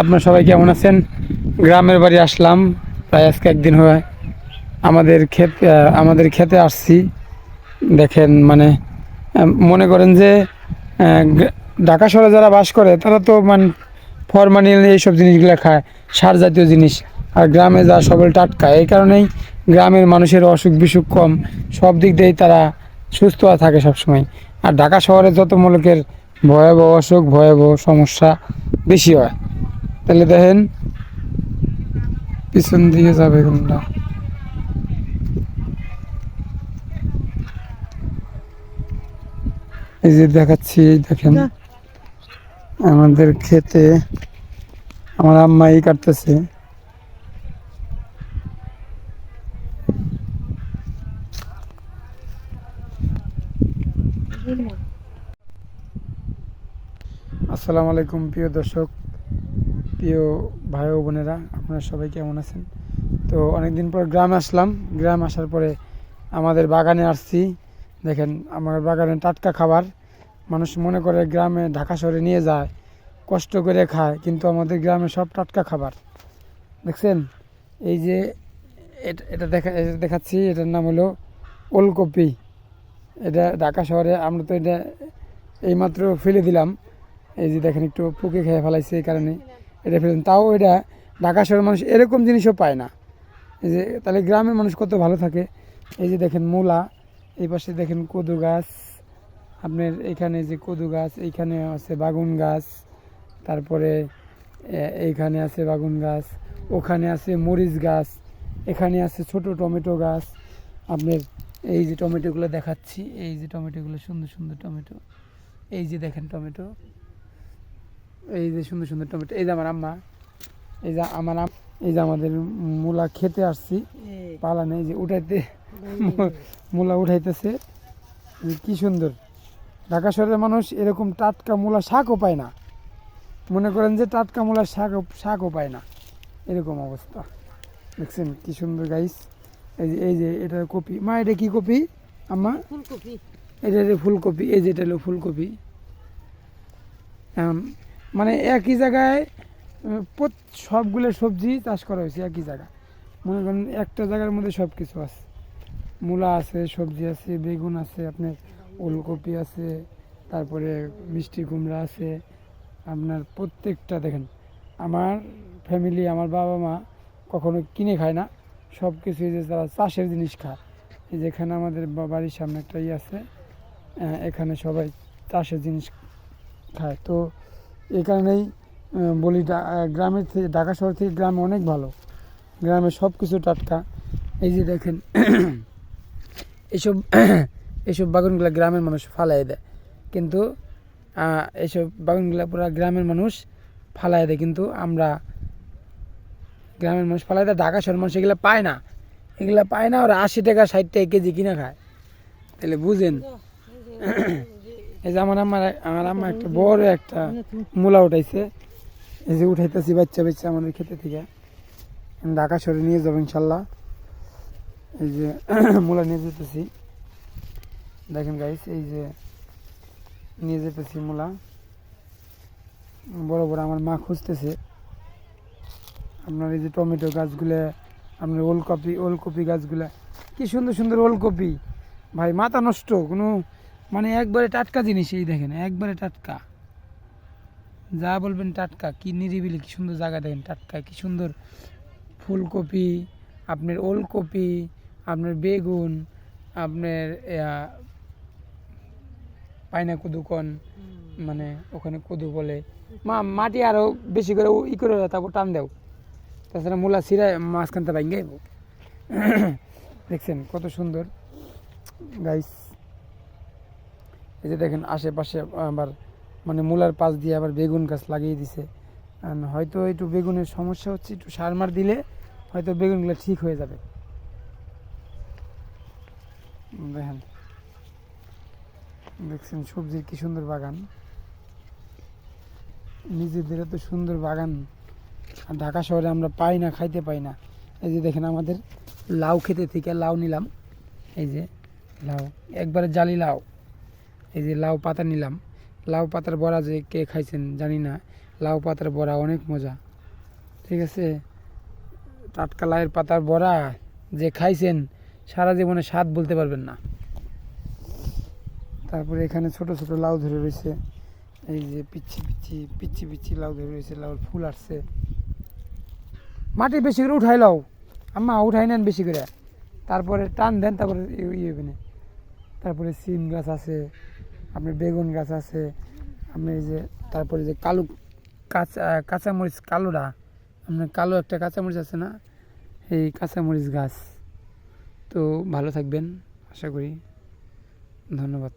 আপনার সবাই কেমন আছেন? গ্রামের বাড়ি আসলাম, প্রায় আজকে একদিন হয় আমাদের ক্ষেত আমাদের খেতে আসছি। দেখেন মানে মনে করেন যে ঢাকা শহরে যারা বাস করে, তারা তো মানে ফরমালিন এইসব জিনিসগুলো খায়, সার জাতীয় জিনিস। আর গ্রামে যা সবল টাটকা, এই কারণেই গ্রামের মানুষের অসুখ বিসুখ কম। সব দিক দিয়েই তারা সুস্থ থাকে সবসময়। আর ঢাকা শহরে যত মূলকের ভয়াবহ অসুখ, ভয়াবহ সমস্যা বেশি হয়। তাহলে দেখেন পিছন দিকে যাবে কোনটা এই যে দেখাচ্ছি এই দেখেন আমাদের খেতে আমার আম্মাই কাটতেছে। আসসালামু আলাইকুম প্রিয় দর্শক। প্রিয় ভাই ও বোনেরা, আপনারা সবাই কেমন আছেন? তো অনেকদিন পর গ্রামে আসলাম। গ্রাম আসার পরে আমাদের বাগানে আসছি। দেখেন, আমার বাগানে টাটকা খাবার। মানুষ মনে করে গ্রামে ঢাকা শহরে নিয়ে যায়, কষ্ট করে খায়, কিন্তু আমাদের গ্রামে সব টাটকা খাবার। দেখছেন? এই যে এটা দেখা এটা দেখাচ্ছি, এটার নাম হলো ওলকপি। এটা ঢাকা শহরে, আমরা তো এটা এইমাত্র ফেলে দিলাম। এই যে দেখেন, একটু পুকে খেয়ে ফেলাইছে এই কারণে। এটা ফেলেন। তাও এটা ঢাকা শহরের মানুষ এরকম জিনিসও পায় না। এই যে তাহলে গ্রামের মানুষ কত ভালো থাকে। এই যে দেখেন মূলা, এই পাশে দেখেন কদু গাছ, আপনার এখানে যে কদু গাছ, এইখানে আছে বাগুন গাছ, তারপরে এইখানে আছে বাগুন গাছ, ওখানে আছে মরিচ গাছ, এখানে আছে ছোট টমেটো গাছ। আপনার এই যে টমেটোগুলো দেখাচ্ছি, এই যে টমেটোগুলো সুন্দর সুন্দর টমেটো, এই যে দেখেন টমেটো। এই যে সুন্দর সুন্দর টমেটো এই যে আমার আম্মা এই যে আমার আম- এই যে আমাদের মূলা খেতে আসছি পালানে এই যে। উঠাইতে মূলা উঠাইতেছে। কি সুন্দর। ঢাকা শহরের মানুষ এরকম টাটকা মূলা শাকও পায় না। মনে করেন যে টাটকা মূলা শাক শাকও পায় না। এরকম অবস্থা। দেখছেন কি সুন্দর গাইস এই যে এই যে এটা কপি। মা এটা কি কপি? আম্মা? ফুলকপি। এটা ফুলকপি। এই যেটা হলো ফুলকপি। মানে একই জায়গায় সবগুলো সবজি চাষ করা হয়েছে একই জায়গা মনে করেন একটা জায়গার মধ্যে সব কিছু আছে। মূলা আছে, সবজি আছে, বেগুন আছে, আপনার ওলকপি আছে, তারপরে মিষ্টি কুমড়া আছে। আপনার প্রত্যেকটা দেখেন, আমার ফ্যামিলি আমার বাবা মা কখনো কিনে খায় না। সব কিছু যে তারা চাষের জিনিস খায়। এই যেখানে আমাদের বাড়ির সামনে একটা ইয়ে আছে এখানে সবাই চাষের জিনিস খায়। তো এই কারণেই বলি গ্রামের থেকে ঢাকা শহর থেকে গ্রামে অনেক ভালো। গ্রামে সব কিছু টাটকা। এই যে দেখেন এইসব এইসব বাগানগুলো গ্রামের মানুষ ফালাই দেয়। কিন্তু আহ, এইসব বাগানগুলো পুরো গ্রামের মানুষ ফালাই দেয়। কিন্তু আমরা গ্রামের মানুষ ফালাই দেয় ঢাকা শহর মানুষ এগুলো পায় না। এগুলো পায় না ওরা আশি টাকা ষাট টাকা কেজি কিনে খায়। তাহলে বুঝেন এই যে আমার আম্মার আমার আম্মা একটা বড় একটা মূলা উঠাইছে। এই যে উঠাইতেছি বাচ্চা বাচ্চা আমাদের খেতে থেকে। ঢাকা শহরে নিয়ে যাব ইনশাল্লাহ। এই যে মূলা নিয়ে যেতেছি। দেখেন গাইস এই যে নিয়ে যেতেছি মূলা। বড় বড় আমার মা খুঁজতেছে। আপনার এই যে টমেটো গাছগুলো আপনার ওলকপি ওলকপি গাছগুলা। কি সুন্দর সুন্দর ওলকপি। ভাই মাথা নষ্ট কোনো মানে একবারে টাটকা জিনিস এই দেখেন একবারে টাটকা। যা বলবেন টাটকা কি নিরিবিলি কি সুন্দর জায়গা দেখেন টাটকা কি সুন্দর ফুলকপি আপনার ওলকপি আপনার বেগুন আপনার পায়না কদুকন মানে ওখানে কদু বলে। মা মাটি আরও বেশি করে ই করে তারপর টান দেও। তাছাড়া মূলা সিরায় মাঝখানটা ভাঙ্গে দেখছেন কত সুন্দর। গাইস এই যে দেখেন আশেপাশে আবার মানে মূলার পাশ দিয়ে আবার বেগুন গাছ লাগিয়ে দিছে। হয়তো একটু বেগুনের সমস্যা হচ্ছে, একটু সার মার দিলে হয়তো বেগুনগুলো ঠিক হয়ে যাবে। দেখেন। দেখছেন সবজির কি সুন্দর বাগান। নিজেদের এত সুন্দর বাগান আর ঢাকা শহরে আমরা পাই না, খাইতে পাই না। এই যে দেখেন আমাদের লাউ খেতে থেকে লাউ নিলাম। এই যে লাউ, একবারে জালি লাউ। এই যে লাউ পাতা নিলাম। লাউ পাতার বড়া যে কে খাইছেন জানি না। লাউ পাতার বড়া অনেক মজা। ঠিক আছে? টাটকা লাউয়ের পাতার বড়া যে খাইছেন, সারা জীবনে স্বাদ বলতে পারবেন না। তারপরে এখানে ছোট ছোট লাউ ধরে রয়েছে। এই যে পিচ্ছি পিচ্ছি পিচ্ছি পিচ্ছি লাউ ধরে রয়েছে লাউর ফুল আসছে। মাটি বেশি করে উঠাই লাও আম্মা উঠাই নেন বেশি করে। তারপরে টান দেন, তারপরে ইয়ে হবে তারপরে সিম গাছ আছে, আপনার বেগুন গাছ আছে, আপনি যে, তারপরে যে কালো কাঁচা, কাঁচামরিচ কালোরা আপনার কালো একটা কাঁচামরিচ আছে না? এই কাঁচামরিচ গাছ। তো ভালো থাকবেন, আশা করি। ধন্যবাদ।